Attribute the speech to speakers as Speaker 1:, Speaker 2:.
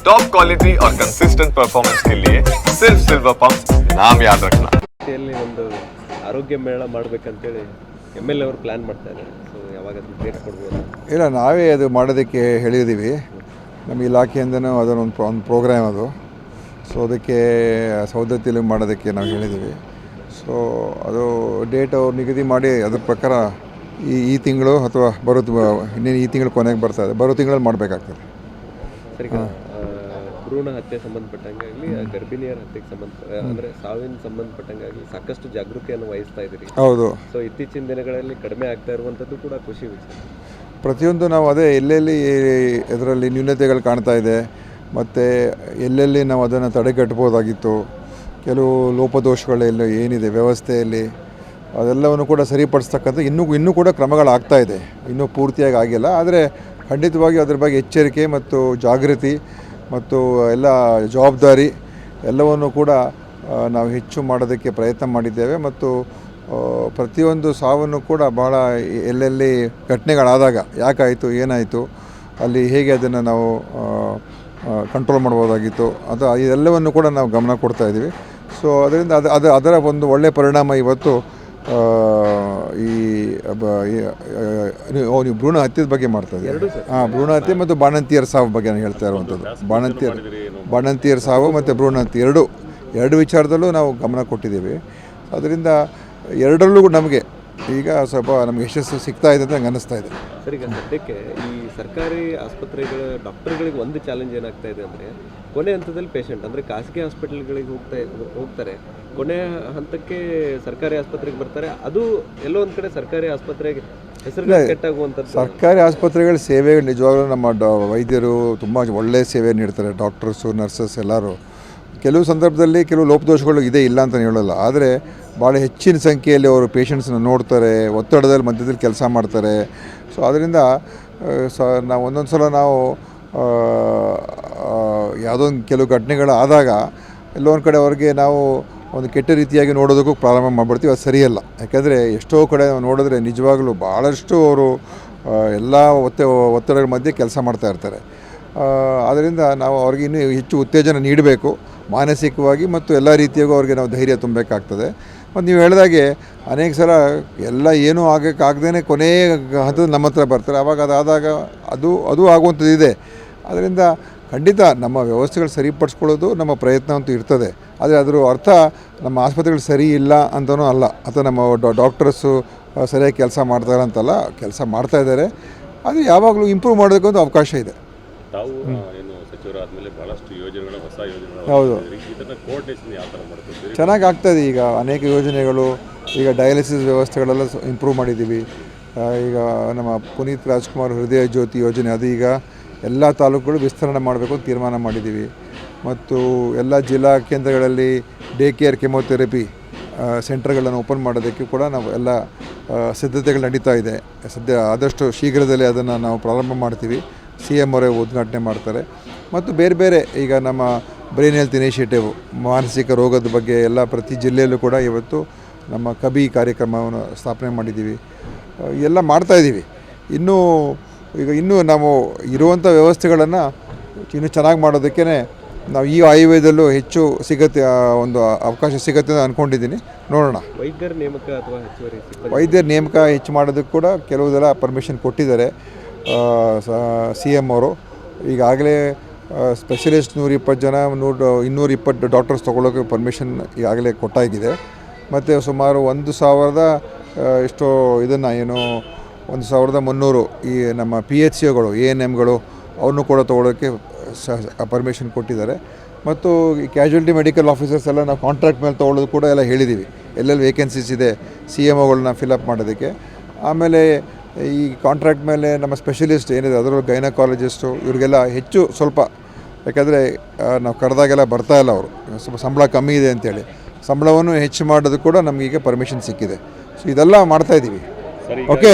Speaker 1: Top quality और consistent performance के लिए सिर्फ सिल्वर पंप नाम याद रखना
Speaker 2: ರೀತಿಯಲ್ಲಿ ಒಂದು ಆರೋಗ್ಯ ಮೇಳ ಮಾಡ್ಬೇಕಂತೇಳಿ ಎಮ್ ಎಲ್ ಎ ಅವರು ಪ್ಲ್ಯಾನ್ ಮಾಡ್ತಾ ಇದ್ದಾರೆ ಸೊ ಯಾವಾಗ ಅದನ್ನ ಡೇಟ್ ಕೊಡ್ಬೋದು
Speaker 3: ಇಲ್ಲ ನಾವೇ ಅದು ಮಾಡೋದಕ್ಕೆ ಹೇಳಿದ್ದೀವಿ ನಮ್ಮ ಇಲಾಖೆಯಿಂದನೂ ಅದನ್ನೊಂದು ಪ್ರೋ ಒಂದು ಪ್ರೋಗ್ರಾಮ್ ಅದು ಸೊ ಅದಕ್ಕೆ ಸೌದತ್ತಿಯಲ್ಲಿ ಮಾಡೋದಕ್ಕೆ ನಾವು ಹೇಳಿದ್ದೀವಿ ಸೊ ಅದು ಡೇಟ್ ಅವ್ರು ನಿಗದಿ ಮಾಡಿ ಅದ್ರ ಪ್ರಕಾರ ಈ ಈ ತಿಂಗಳು ಅಥವಾ ಬರೋ ಇನ್ನೇನು ಈ ತಿಂಗಳು ಕೊನೆಗೆ ಬರ್ತಾ ಇದೆ ಬರೋ ತಿಂಗಳಲ್ಲಿ ಮಾಡಬೇಕಾಗ್ತದೆ
Speaker 2: ಸರಿ ಈಗ, ಆ, ಭ್ರೂಣ ಹತ್ಯೆ ಸಂಬಂಧಪಟ್ಟಂಗೆ ಆಗಲಿ ಗರ್ಭಿಣಿಯರ ಹತ್ಯೆಗೆ ಸಂಬಂಧ ಅಂದರೆ ಸಾವಿನ ಸಂಬಂಧಪಟ್ಟಂಗೆ ಆಗಲಿ ಸಾಕಷ್ಟು ಜಾಗೃತಿಯನ್ನು ವಹಿಸ್ತಾ ಇದ್ದೀರಿ
Speaker 3: ಹೌದು.
Speaker 2: ಸೊ ಇತ್ತೀಚಿನ ದಿನಗಳಲ್ಲಿ ಕಡಿಮೆ ಆಗ್ತಾ ಇರುವಂಥದ್ದು ಕೂಡ ಖುಷಿ ವಿಚಾರ.
Speaker 3: ಪ್ರತಿಯೊಂದು ನಾವು ಅದೇ ಎಲ್ಲೆಲ್ಲಿ ಇದರಲ್ಲಿ ನ್ಯೂನತೆಗಳು ಕಾಣ್ತಾ ಇದೆ ಮತ್ತು ಎಲ್ಲೆಲ್ಲಿ ನಾವು ಅದನ್ನು ತಡೆಗಟ್ಟಬಹುದಾಗಿತ್ತು ಕೆಲವು ಲೋಪದೋಷಗಳೆಲ್ಲ ಏನಿದೆ ವ್ಯವಸ್ಥೆಯಲ್ಲಿ ಅದೆಲ್ಲವನ್ನು ಕೂಡ ಸರಿಪಡಿಸ್ತಕ್ಕಂಥ ಇನ್ನೂ ಇನ್ನೂ ಕೂಡ ಕ್ರಮಗಳಾಗ್ತಾ ಇದೆ. ಇನ್ನೂ ಪೂರ್ತಿಯಾಗಿ ಆಗಿಲ್ಲ ಆದರೆ ಖಂಡಿತವಾಗಿ ಅದ್ರ ಬಗ್ಗೆ ಎಚ್ಚರಿಕೆ ಮತ್ತು ಜಾಗೃತಿ ಮತ್ತು ಎಲ್ಲ ಜವಾಬ್ದಾರಿ ಎಲ್ಲವನ್ನು ಕೂಡ ನಾವು ಹೆಚ್ಚು ಮಾಡೋದಕ್ಕೆ ಪ್ರಯತ್ನ ಮಾಡಿದ್ದೇವೆ ಮತ್ತು ಪ್ರತಿಯೊಂದು ಸಾವನ್ನು ಕೂಡ ಭಾಳ ಎಲ್ಲೆಲ್ಲಿ ಘಟನೆಗಳಾದಾಗ, ಯಾಕಾಯಿತು, ಏನಾಯಿತು, ಅಲ್ಲಿ ಹೇಗೆ ಅದನ್ನು ನಾವು ಕಂಟ್ರೋಲ್ ಮಾಡ್ಬೋದಾಗಿತ್ತು, ಅದು ಇದೆಲ್ಲವನ್ನು ಕೂಡ ನಾವು ಗಮನ ಕೊಡ್ತಾ ಇದ್ದೀವಿ. ಸೊ ಅದರಿಂದ ಅದು ಅದು ಅದರ ಒಂದು ಒಳ್ಳೆಯ ಪರಿಣಾಮ ಇವತ್ತು ಈ ನೀವು ಭ್ರೂಣ ಹತ್ಯದ ಬಗ್ಗೆ ಮಾಡ್ತಾ ಇದ್ದೀರಿ. ಹಾಂ ಭ್ರೂಣ ಹತ್ಯೆ ಮತ್ತು ಬಾಣಂತಿಯರ ಸಾವು ಬಗ್ಗೆ ನಾನು ಹೇಳ್ತಾ ಇರುವಂಥದ್ದು. ಬಾಣಂತಿಯರ್ ಬಾಣಂತಿಯರ ಸಾವು ಮತ್ತು ಭ್ರೂಣ ಹತ್ಯೆ ಎರಡು. ಎರಡು ವಿಚಾರದಲ್ಲೂ ನಾವು ಗಮನ ಕೊಟ್ಟಿದ್ದೀವಿ. ಅದರಿಂದ ಎರಡರಲ್ಲೂ ನಮಗೆ ಈಗ ಸ್ವಲ್ಪ ನಮಗೆ ಯಶಸ್ಸು ಸಿಗ್ತಾ ಇದೆ ಅಂತ ನಂಗೆ ಅನ್ನಿಸ್ತಾ ಇದೆ.
Speaker 2: ಸರ್ ಈಗ ಸದ್ಯಕ್ಕೆ ಈ ಸರ್ಕಾರಿ ಆಸ್ಪತ್ರೆಗಳ ಡಾಕ್ಟರ್ಗಳಿಗೆ ಒಂದು ಚಾಲೆಂಜ್ ಏನಾಗ್ತಾ ಇದೆ ಅಂದರೆ ಕೊನೆ ಹಂತದಲ್ಲಿ ಪೇಷಂಟ್ ಅಂದರೆ ಖಾಸಗಿ ಹಾಸ್ಪಿಟಲ್ಗಳಿಗೆ ಹೋಗ್ತಾ ಹೋಗ್ತಾರೆ. ಕೊನೆ ಹಂತಕ್ಕೆ ಸರ್ಕಾರಿ ಆಸ್ಪತ್ರೆಗೆ ಬರ್ತಾರೆ. ಅದು ಎಲ್ಲೋ ಒಂದು ಕಡೆ ಸರ್ಕಾರಿ ಆಸ್ಪತ್ರೆಗೆ ಹೆಸರು ಕೆಟ್ಟಾಗುವಂಥದ್ದು.
Speaker 3: ಸರ್ಕಾರಿ ಆಸ್ಪತ್ರೆಗಳ ಸೇವೆಗಳು ನಿಜವಾಗ್ಲೂ ನಮ್ಮ ಡಾ ವೈದ್ಯರು ತುಂಬ ಒಳ್ಳೆಯ ಸೇವೆ ನೀಡ್ತಾರೆ ಡಾಕ್ಟರ್ಸು ನರ್ಸಸ್ ಎಲ್ಲರೂ. ಕೆಲವು ಸಂದರ್ಭದಲ್ಲಿ ಕೆಲವು ಲೋಪದೋಷಗಳು ಇದೆ ಇಲ್ಲ ಅಂತ ಹೇಳಲ್ಲ. ಆದರೆ ಭಾಳ ಹೆಚ್ಚಿನ ಸಂಖ್ಯೆಯಲ್ಲಿ ಅವರು ಪೇಷಂಟ್ಸನ್ನ ನೋಡ್ತಾರೆ, ಒತ್ತಡದಲ್ಲಿ ಮಧ್ಯದಲ್ಲಿ ಕೆಲಸ ಮಾಡ್ತಾರೆ. ಸೊ ಅದರಿಂದ ಸ, ನಾವು ಒಂದೊಂದು ಸಲ ನಾವು ಯಾವುದೊಂದು ಕೆಲವು ಘಟನೆಗಳಾದಾಗ ಎಲ್ಲೋ ಒಂದು ಕಡೆ ಅವ್ರಿಗೆ ನಾವು ಒಂದು ಕೆಟ್ಟ ರೀತಿಯಾಗಿ ನೋಡೋದಕ್ಕೂ ಪ್ರಾರಂಭ ಮಾಡಿಬಿಡ್ತೀವಿ. ಅದು ಸರಿಯಲ್ಲ. ಯಾಕೆಂದರೆ ಎಷ್ಟೋ ಕಡೆ ನಾವು ನೋಡಿದ್ರೆ ನಿಜವಾಗಲೂ ಭಾಳಷ್ಟು ಅವರು ಎಲ್ಲ ಒತ್ತ, ಒತ್ತಡಗಳ ಮಧ್ಯೆ ಕೆಲಸ ಮಾಡ್ತಾ ಇರ್ತಾರೆ. ಆದ್ದರಿಂದ ನಾವು ಅವ್ರಿಗೆ ಇನ್ನೂ ಹೆಚ್ಚು ಉತ್ತೇಜನ ನೀಡಬೇಕು. ಮಾನಸಿಕವಾಗಿ ಮತ್ತು ಎಲ್ಲ ರೀತಿಯಾಗೂ ಅವ್ರಿಗೆ ನಾವು ಧೈರ್ಯ ತುಂಬಬೇಕಾಗ್ತದೆ. ಮತ್ತು ನೀವು ಹೇಳಿದಾಗೆ ಅನೇಕ ಸಲ ಎಲ್ಲ ಏನೂ ಆಗೋಕ್ಕಾಗ್ದೇ ಕೊನೆಯ ಹಂತದ ನಮ್ಮ ಹತ್ರ ಬರ್ತಾರೆ. ಆವಾಗ ಅದಾದಾಗ ಅದು ಅದು ಆಗುವಂಥದ್ದು ಇದೆ. ಅದರಿಂದ ಖಂಡಿತ ನಮ್ಮ ವ್ಯವಸ್ಥೆಗಳು ಸರಿಪಡಿಸ್ಕೊಳ್ಳೋದು ನಮ್ಮ ಪ್ರಯತ್ನ ಅಂತೂ ಇರ್ತದೆ. ಆದರೆ ಅದರ ಅರ್ಥ ನಮ್ಮ ಆಸ್ಪತ್ರೆಗಳು ಸರಿ ಇಲ್ಲ ಅಂತಲೂ ಅಲ್ಲ. ಅಥವಾ ನಮ್ಮ ಡಾಕ್ಟರ್ಸು ಸರಿಯಾಗಿ ಕೆಲಸ ಮಾಡ್ತಾರೆ ಅಂತಲ್ಲ, ಕೆಲಸ ಮಾಡ್ತಾ ಇದ್ದಾರೆ. ಅದು ಯಾವಾಗಲೂ ಇಂಪ್ರೂವ್ ಮಾಡೋದಕ್ಕೆ ಒಂದು ಅವಕಾಶ ಇದೆ.
Speaker 4: ತಾವು ಆಗ್ತಾ ಬಹಳಷ್ಟು ಯೋಜನೆಗಳ ಹೊಸ ಯೋಜನೆಗಳ
Speaker 3: ಹೌದು.
Speaker 4: ಇದನ್ನ ಕೋಆರ್ಡಿನೇಷನ್ ಯಾವ ಥರ ಮಾಡ್ಕೊತೀರಿ
Speaker 3: ಚೆನ್ನಾಗಿ ಈಗ ಅನೇಕ ಯೋಜನೆಗಳು ಈಗ ಡಯಾಲಿಸಿಸ್ ವ್ಯವಸ್ಥೆಗಳೆಲ್ಲ ಇಂಪ್ರೂವ್ ಮಾಡಿದ್ದೀವಿ. ಈಗ ನಮ್ಮ ಪುನೀತ್ ರಾಜ್ಕುಮಾರ್ ಹೃದಯ ಜ್ಯೋತಿ ಯೋಜನೆ ಅದು ಈಗ ಎಲ್ಲ ತಾಲೂಕುಗಳು ವಿಸ್ತರಣೆ ಮಾಡಬೇಕು ಅಂತ ತೀರ್ಮಾನ ಮಾಡಿದ್ದೀವಿ. ಮತ್ತು ಎಲ್ಲ ಜಿಲ್ಲಾ ಕೇಂದ್ರಗಳಲ್ಲಿ ಡೇ ಕೇರ್ ಕೆಮೋಥೆರಪಿ ಸೆಂಟರ್ಗಳನ್ನು ಓಪನ್ ಮಾಡೋದಕ್ಕೆ ಕೂಡ ನಾವು ಎಲ್ಲ ಸಿದ್ಧತೆಗಳು ನಡೀತಾ ಇದೆ. ಸದ್ಯ ಆದಷ್ಟು ಶೀಘ್ರದಲ್ಲೇ ಅದನ್ನು ನಾವು ಪ್ರಾರಂಭ ಮಾಡ್ತೀವಿ. ಸಿ ಎಂ ಅವರೇ ಉದ್ಘಾಟನೆ ಮಾಡ್ತಾರೆ. ಮತ್ತು ಬೇರೆ ಬೇರೆ ಈಗ ನಮ್ಮ ಬ್ರೈನ್ ಹೆಲ್ತ್ ಇನಿಷಿಯೇಟಿವ್ ಮಾನಸಿಕ ರೋಗದ ಬಗ್ಗೆ ಎಲ್ಲ ಪ್ರತಿ ಜಿಲ್ಲೆಯಲ್ಲೂ ಕೂಡ ಇವತ್ತು ನಮ್ಮ ಕಬಿ ಕಾರ್ಯಕ್ರಮವನ್ನು ಸ್ಥಾಪನೆ ಮಾಡಿದ್ದೀವಿ. ಎಲ್ಲ ಮಾಡ್ತಾಯಿದ್ದೀವಿ ಇನ್ನೂ ಈಗ ಇನ್ನೂ ನಾವು ಇರುವಂಥ ವ್ಯವಸ್ಥೆಗಳನ್ನು ಇನ್ನೂ ಚೆನ್ನಾಗಿ ಮಾಡೋದಕ್ಕೇ ನಾವು ಈ ಆಯುರ್ವೇದಲ್ಲೂ ಹೆಚ್ಚು ಸಿಗತ್ತೆ ಒಂದು ಅವಕಾಶ ಸಿಗತ್ತೆ ಅಂತ ಅಂದ್ಕೊಂಡಿದ್ದೀನಿ ನೋಡೋಣ.
Speaker 2: ವೈದ್ಯರ ನೇಮಕ ಅಥವಾ ಹೆಚ್ಚುವರಿ
Speaker 3: ವೈದ್ಯರ ನೇಮಕ ಹೆಚ್ಚು ಮಾಡೋದಕ್ಕೆ ಕೂಡ ಕೆಲವುದೆಲ್ಲ ಪರ್ಮಿಷನ್ ಕೊಟ್ಟಿದ್ದಾರೆ. ಸಿ ಎಂ ಅವರು. ಈಗಾಗಲೇ ಸ್ಪೆಷಲಿಸ್ಟ್ ನೂರ ಇಪ್ಪತ್ತು ಜನ, ನೂರು, ಇನ್ನೂರ ಇಪ್ಪತ್ತು ಡಾಕ್ಟರ್ಸ್ ತೊಗೊಳ್ಳೋಕೆ ಪರ್ಮಿಷನ್ ಈಗಾಗಲೇ ಕೊಟ್ಟಾಗಿದೆ. ಮತ್ತು ಸುಮಾರು ಒಂದು ಸಾವಿರದ ಎಷ್ಟೋ ಇದನ್ನು ಏನು, ಒಂದು ಸಾವಿರದ ಮುನ್ನೂರು ಈ ನಮ್ಮ ಪಿ ಎಚ್ ಸಿಗಳು ಎ ಎನ್ ಎಮ್ಗಳು ಅವನ್ನು ಕೂಡ ತೊಗೊಳೋಕ್ಕೆ ಪರ್ಮಿಷನ್ ಕೊಟ್ಟಿದ್ದಾರೆ. ಮತ್ತು ಈ ಕ್ಯಾಶುಯಾಲಿಟಿ ಮೆಡಿಕಲ್ ಆಫೀಸರ್ಸ್ ಎಲ್ಲ ನಾವು ಕಾಂಟ್ರಾಕ್ಟ್ ಮೇಲೆ ತೊಗೊಳ್ಳೋದು ಕೂಡ ಎಲ್ಲ ಹೇಳಿದ್ದೀವಿ ಎಲ್ಲೆಲ್ಲಿ ವೇಕೆನ್ಸೀಸ್ ಇದೆ ಸಿ ಎಂ ಒಗಳನ್ನ ಫಿಲಪ್ ಮಾಡೋದಕ್ಕೆ. ಆಮೇಲೆ ಈ ಕಾಂಟ್ರಾಕ್ಟ್ ಮೇಲೆ ನಮ್ಮ ಸ್ಪೆಷಲಿಸ್ಟ್ ಏನಿದೆ, ಅದರಲ್ಲೂ ಗೈನಕಾಲಜಿಸ್ಟು ಇವರಿಗೆಲ್ಲ ಹೆಚ್ಚು ಸ್ವಲ್ಪ ಯಾಕಂದರೆ ನಾವು ಕರೆದಾಗೆಲ್ಲ ಬರ್ತಾ ಇಲ್ಲ ಅವರು. ಸ್ವಲ್ಪ ಸಂಬಳ ಕಮ್ಮಿ ಇದೆ ಅಂತೇಳಿ. ಸಂಬಳವನ್ನು ಹೆಚ್ಚು ಮಾಡೋದು ಕೂಡ ನಮಗೀಗ ಪರ್ಮಿಷನ್ ಸಿಕ್ಕಿದೆ. ಸೊ ಇದೆಲ್ಲ ಮಾಡ್ತಾಯಿದ್ದೀವಿ ಓಕೆ